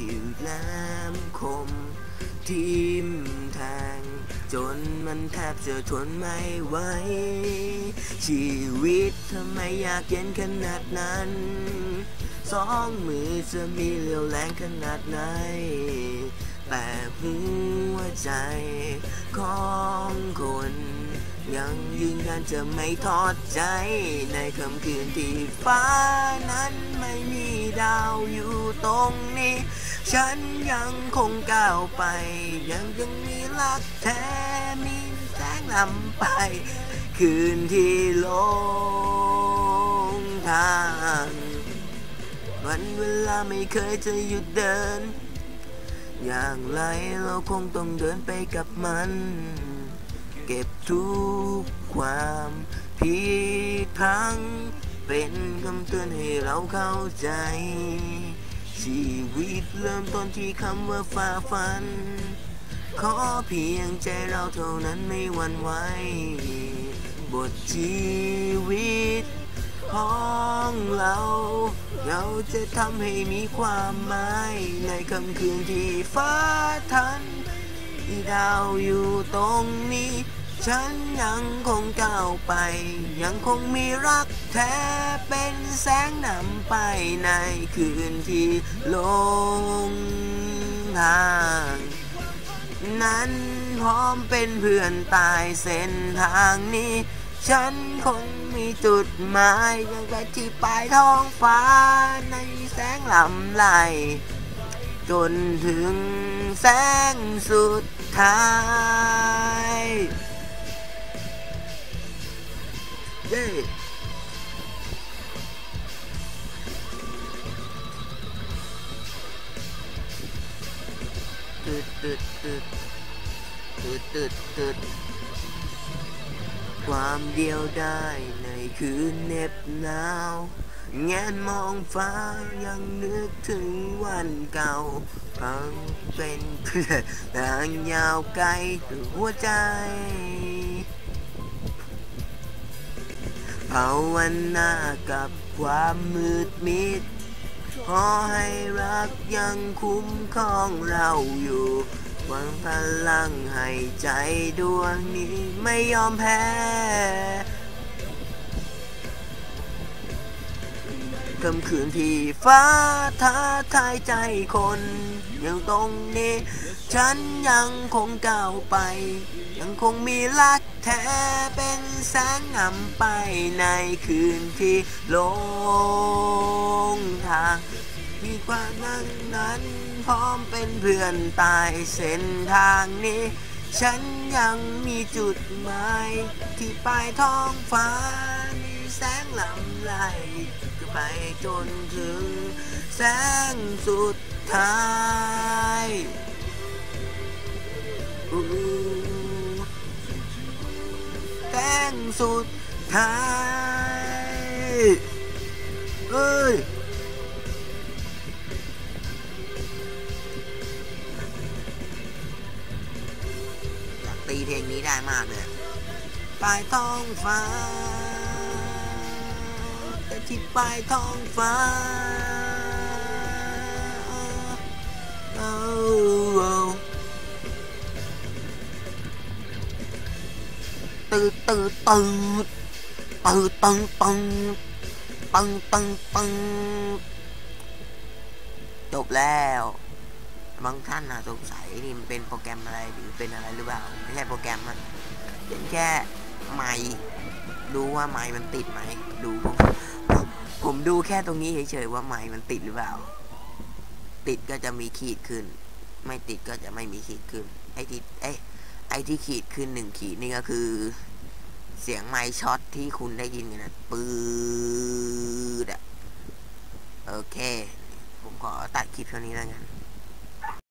ที่แหลมคมทิมแทงจนมันแทบจะทนไม่ไหว ชีวิตทำไมอยากเย็นขนาดนั้น สองมือจะมีเรียวแรงขนาดไหน แต่หัวใจของคน ยังยืนยันจะไม่ทอดใจ ในค่ำคืนที่ฟ้านั้นไม่มีดาวอยู่ตรงนี้ ฉันยังคงก้าวไป ยังยังมีรักแท้มีแสงนำไป คืนที่ลงทางวันเวลาไม่เคยจะหยุดเดิน อย่างไรเราคงต้องเดินไปกับมัน เก็บทุกความผิดพัง เป็นคำเตือนให้เราเข้าใจ ชีวิตเริ่มต้นที่คำว่าฝ่าฟัน ขอเพียงใจเราเท่านั้นไม่หวั่นไหวบทชีวิตของเรา เราจะทำให้มีความหมายในค่ำคืนที่ฟ้าทันที่ดาวอยู่ตรงนี้ ฉันยังคงก้าวไป ยังคงมีรักแท้เป็นแสงนำไปในคืนที่ลงทางนั้นพร้อมเป็นเพื่อนตายเส้นทางนี้ ฉันคงมีจุดหมายยังไงที่ปลายท้องฟ้าในแสงลำไหลจนถึงแสงสุดท้าย ตึดตึดตึดตึดตึดตึดความเดียวได้ในคืนเหน็บหนาวแงนมองฟ้ายังนึกถึงวันเก่าพังเป็นเพื่อทางยาวไกลด้วยหัวใจภาวนากับความมืดมิด ขอให้รักยังคุ้มครองเราอยู่หวังพลังให้ใจดวงนี้ไม่ยอมแพ้ ค่ำคืนที่ฟ้าท้าทายใจคนย่างตรงนี้ ฉันยังคงก้าวไป ยังคงมีรักแท้เป็นแสงนำไปในคืนที่ลงทาง มีความนั้นนั้นพร้อมเป็นเพื่อนตายเส้นทางนี้ ฉันยังมีจุดหมายที่ปลายท้องฟ้ามี แสงลำไหลก็ไปจนถึงแสงสุดท้ายแสงสุดท้ายเอ้ยอยากตีเพลงนี้ได้มากเลยปลายท้องฟ้า ที่ปลายท้องฟ้าโอ้โอ้ตืดตืดตืดตืดตึงตึงตึงตึงตึจบแล้วบางท่านนะสงสัยนี่มันเป็นโปรแกรมอะไรหรือเป็นอะไรหรือเปล่าไม่ใช่โปรแกรมมันเป็นแค่ไมค์ดูว่าไมค์มันติดไหมดู ผมดูแค่ตรงนี้เฉยๆว่าไม้มันติดหรือเปล่า ติดก็จะมีขีดขึ้น ไม่ติดก็จะไม่มีขีดขึ้น ไอ้ที่ไอ้ไอ้ที่ขีดขึ้นหนึ่งขีดนี่ก็คือ เสียงไม้ช็อตที่คุณได้ยินกันนะปืดอะโอเค ผมขอตัดคลิปเท่านี้แล้วกัน